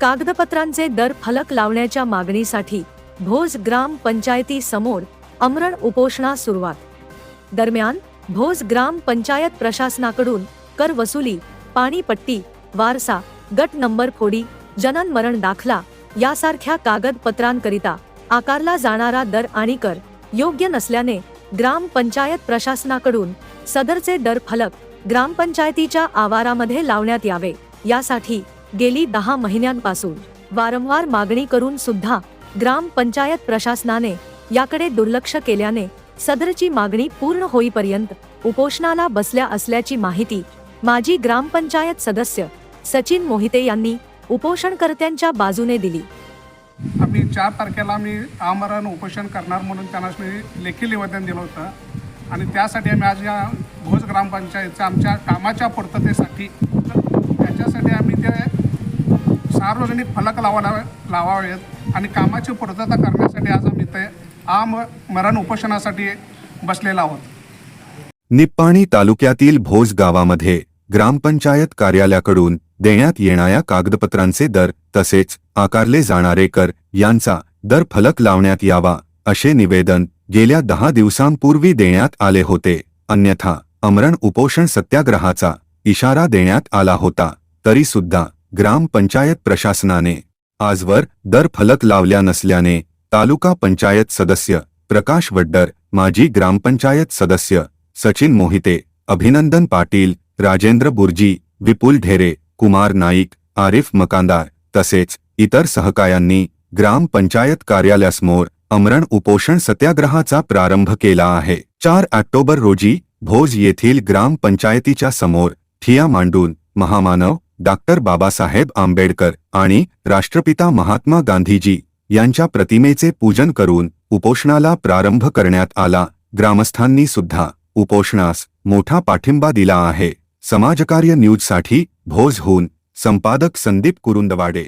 कागदपत्रांचे दर फलक लावण्याच्या मागणीसाठी भोज ग्राम पंचायती समोर अमरण उपोषणा सुरुवात. दरम्यान भोज ग्राम पंचायत प्रशासनाकडून कर वसुली पाणीपट्टी वारसा गट नंबर फोडी जनन मरण दाखला यासारख्या कागदपत्रांकरिता आकारला जाणारा दर आणि कर योग्य नसल्याने ग्राम पंचायत प्रशासनाकडून सदरचे दर फलक ग्रामपंचायतीच्या आवारामध्ये लावण्यात यावे. यासाठी गेली दहा महिन्यांपासून वारंवार मागणी करून सुद्धा ग्रामपंचायत प्रशासनाने याकडे दुर्लक्ष केल्याने सदरची मागणी पूर्ण होईपर्यंत उपोषणाला बसल्या असल्याची माहिती माजी ग्रामपंचायत सदस्य सचिन मोहिते यांनी उपोषणकर्त्यांच्या बाजूने दिली. आम्ही चार तारखेला मी आमरण उपोषण करणार म्हणून त्यांना मी लेखी निवेदन दिलं होतं. आणि त्यासाठी आम्ही आज या भोज ग्रामपंचायतच्या आमच्या कामाच्या पूर्ततेसाठी सार्वजनिक फलक लावावे लावावेत आणि कामाची पूर्तता करण्यासाठी आज आम्ही ते आम मरण उपोषणासाठी बसलेला आहोत. निप्पाणी तालुक्यातील भोज गावामध्ये ग्रामपंचायत कार्यालयाकडून देण्यात येणाऱ्या कागदपत्रांचे दर तसेच आकारले जाणारे कर यांचा दर फलक लावण्यात यावा असे निवेदन गेल्या दहा दिवसांपूर्वी देण्यात आले होते. अन्यथा अमरण उपोषण सत्याग्रहाचा इशारा देण्यात आला होता. तरी सुद्धा ग्रामपंचायत प्रशासनाने. आजवर दर फलक लावल्या नसल्याने तालुका पंचायत सदस्य प्रकाश वड्डर माजी ग्रामपंचायत सदस्य सचिन मोहिते अभिनंदन पाटील राजेंद्र बुर्जी विपुल ढेरे कुमार नाईक आरिफ मकांदार तसेच इतर सहकायांनी ग्रामपंचायत कार्यालयासमोर अमरण उपोषण सत्याग्रहाचा प्रारंभ केला आहे. चार ऑक्टोबर रोजी भोज येथील ग्रामपंचायतीच्या समोर ठिया मांडून महामानव डॉक्टर बाबासाहेब आंबेडकर आणि राष्ट्रपिता महात्मा गांधीजी यांच्या प्रतिमेचे पूजन करून उपोषणाला प्रारंभ करण्यात आला. ग्रामस्थांनी सुद्धा उपोषणास मोठा पाठिंबा दिला आहे. समाजकार्य न्यूजसाठी भोजहून संपादक संदीप कुरुंदवाडे